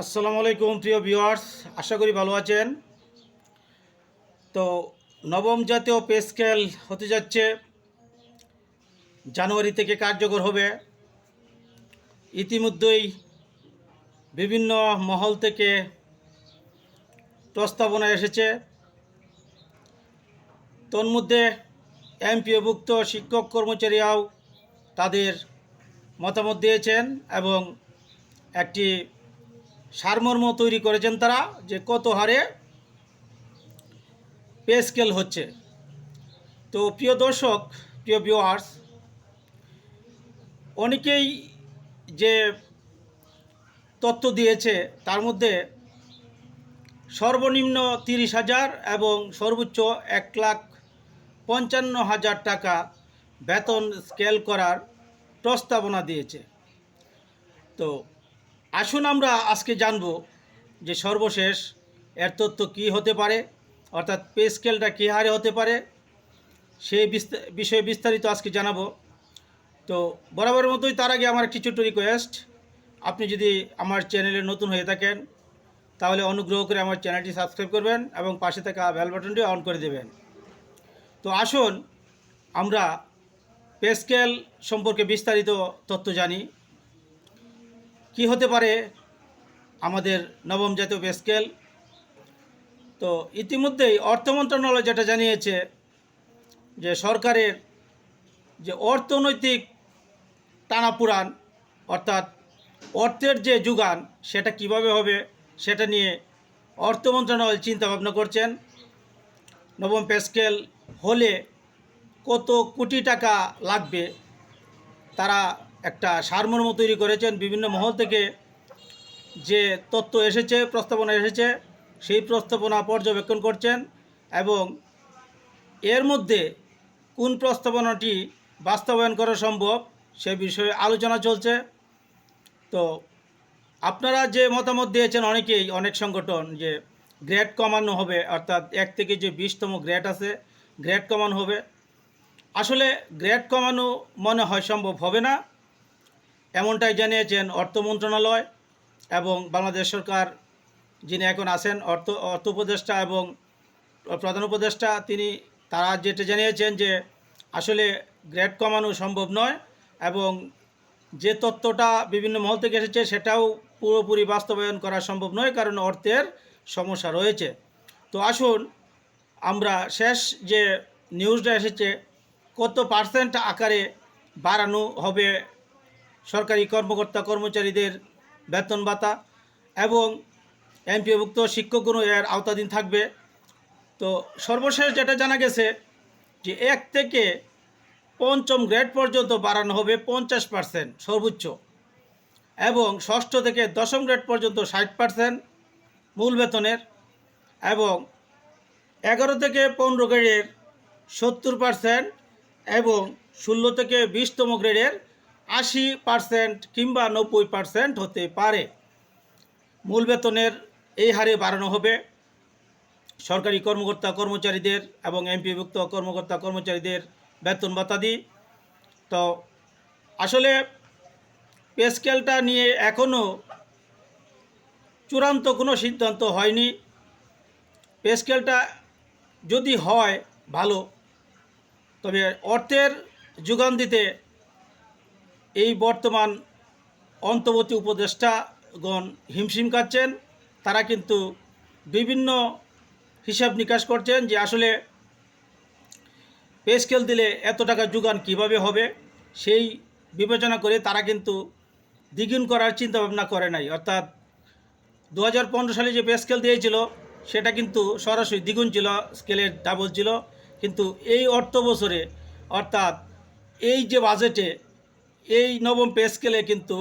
আসসালামু আলাইকুম, প্রিয় ভিউয়ার্স। আশা করি ভালো আছেন। তো নবম জাতীয় পে স্কেল হতে যাচ্ছে। জানুয়ারি থেকে কার্যকর হবে। ইতিমধ্যেই বিভিন্ন মহল থেকে প্রস্তাবনা এসেছে। তন্মধ্যে এমপিওভুক্ত শিক্ষক কর্মচারীরাও তাদের মতামত দিয়েছেন এবং একটি সারমর্ম তৈরি করেছেন তারা যে কত হারে পে স্কেল হচ্ছে। তো প্রিয় দর্শক, প্রিয় ভিউয়ার্স অনেকেই যে তথ্য দিয়েছে তার মধ্যে সর্বনিম্ন তিরিশ হাজার এবং সর্বোচ্চ এক লাখ পঞ্চান্ন হাজার টাকা বেতন স্কেল করার প্রস্তাবনা দিয়েছে। তো আসুন আমরা আজকে জানব যে সর্বশেষ এর তথ্য কী হতে পারে, অর্থাৎ পে স্কেলটা কী হারে হতে পারে, সেই বিষয়ে বিস্তারিত আজকে জানাব। তো বরাবরের মতোই তার আগে আমার একটি ছোট্ট রিকোয়েস্ট আপনি যদি আমার চ্যানেলে নতুন হয়ে থাকেন, তাহলে অনুগ্রহ করে আমার চ্যানেলটি সাবস্ক্রাইব করবেন এবং পাশে থাকা বেল বাটনটি অন করে দেবেন। তো আসুন আমরা পে স্কেল সম্পর্কে বিস্তারিত তথ্য জানি। কি হতে পারে আমাদের নবম জাতীয় পে স্কেল? তো ইতিমধ্যেই অর্থ মন্ত্রণালয় যেটা জানিয়েছে যে সরকারের যে অর্থনৈতিক টানাপুরান অর্থাৎ অর্থের যে যোগান, সেটা কীভাবে হবে সেটা নিয়ে অর্থ মন্ত্রণালয় চিন্তা ভাবনা করছেন। নবম পে স্কেল হলে কত কোটি টাকা লাগবে? তারা একটা সারমর্ম তৈরি করেছেন বিভিন্ন মহল থেকে। যে তথ্য এসেছে, প্রস্তাবনা এসেছে, সেই প্রস্তাবনা পর্যবেক্ষণ করছেন এবং এর মধ্যে কোন প্রস্তাবনাটি বাস্তবায়ন করা সম্ভব সে বিষয়ে আলোচনা চলছে। তো আপনারা যে মতামত দিয়েছেন অনেকেই, অনেক সংগঠন যে গ্রেড কমানো হবে, অর্থাৎ এক থেকে যে বিশতম গ্রেড আছে, গ্রেড কমানো হবে। আসলে গ্রেড কমানো মনে হয় সম্ভব হবে না। এমনটাই জানিয়েছেন অর্থ মন্ত্রণালয় এবং বাংলাদেশ সরকার যিনি এখন আছেন, অর্থ অর্থ উপদেষ্টা এবং প্রধান উপদেষ্টা, তিনি তারা যেটা জানিয়েছেন যে আসলে গ্রেড কমানো সম্ভব নয় এবং যে তথ্যটা বিভিন্ন মহল থেকে এসেছে সেটাও পুরোপুরি বাস্তবায়ন করা সম্ভব নয় কারণ অর্থের সমস্যা রয়েছে। তো আসুন আমরা শেষ যে নিউজটা এসেছে, কত পার্সেন্ট আকারে বাড়ানো হবে সরকারি কর্মকর্তা কর্মচারীদের বেতন ভাতা এবং এমপিভুক্ত শিক্ষকগণ এর আওতাধীন থাকবে। তো সর্বশেষ যেটা জানা গেছে যে এক থেকে পঞ্চম গ্রেড পর্যন্ত বাড়ানো হবে পঞ্চাশ পার্সেন্ট সর্বোচ্চ এবং ষষ্ঠ থেকে দশম গ্রেড পর্যন্ত ষাট পার্সেন্ট মূল বেতনের এবং এগারো থেকে পনেরো গ্রেডের সত্তর পার্সেন্ট এবং ষোলো থেকে বিশতম গ্রেডের আশি পার্সেন্ট কিংবা নব্বই পার্সেন্ট হতে পারে। মূল বেতনের এই হারে বাড়ানো হবে। সরকারি কর্মকর্তা কর্মচারীদের এবং এমপিভুক্ত কর্মকর্তা কর্মচারীদের বেতন ভাতাদি। তো আসলে পে স্কেলটা নিয়ে এখনও চূড়ান্ত কোনো সিদ্ধান্ত হয়নি। পে স্কেলটা যদি হয় ভালো, তবে অর্থের যোগান দিতে এই বর্তমান অন্তর্বর্তী উপদেষ্টাগণ হিমশিম খাচ্ছেন। তারা কিন্তু বিভিন্ন হিসাব নিকাশ করছেন যে আসলে পে স্কেল দিলে এত টাকা যোগান কীভাবে হবে? সেই বিবেচনা করে তারা কিন্তু দ্বিগুণ করার চিন্তা ভাবনা করে নাই। অর্থাৎ দু হাজার পনেরো সালে যে পে স্কেল দিয়েছিল, সেটা কিন্তু সরাসরি দ্বিগুণ ছিল, স্কেলের ডাবল ছিল। কিন্তু এই অর্থ বছরে অর্থাৎ এই যে বাজেটে এই নবম পে স্কেলে কিন্তু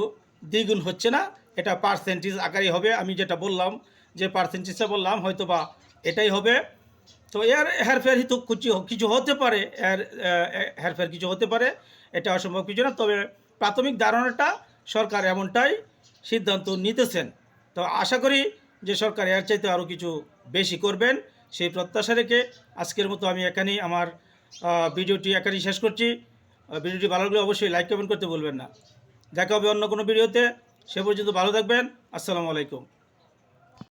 দ্বিগুণ হচ্ছে না। এটা পার্সেন্টেজ আকারে হবে। আমি যেটা বললাম, যে পার্সেন্টেজটা বললাম হয়তো বা এটাই হবে। তো এর হেরফের হিতু কিছু কিছু হতে পারে। এর হেরফের কিছু হতে পারে। এটা অসম্ভব কিছু না। তবে প্রাথমিক ধারণাটা সরকার এমনটাই সিদ্ধান্ত নিতেছেন। তো আশা করি যে সরকার এর চাইতে আরও কিছু বেশি করবেন। সেই প্রত্যাশা রেখে আজকের মতো আমি এখানেই আমার ভিডিওটি এখানেই শেষ করছি। ভিডিওটি ভালো লাগলে অবশ্যই লাইক কমেন্ট করতে বলবেন না। দেখা হবে অন্য কোনো ভিডিওতে। সে পর্যন্ত ভালো থাকবেন। আসসালামু আলাইকুম।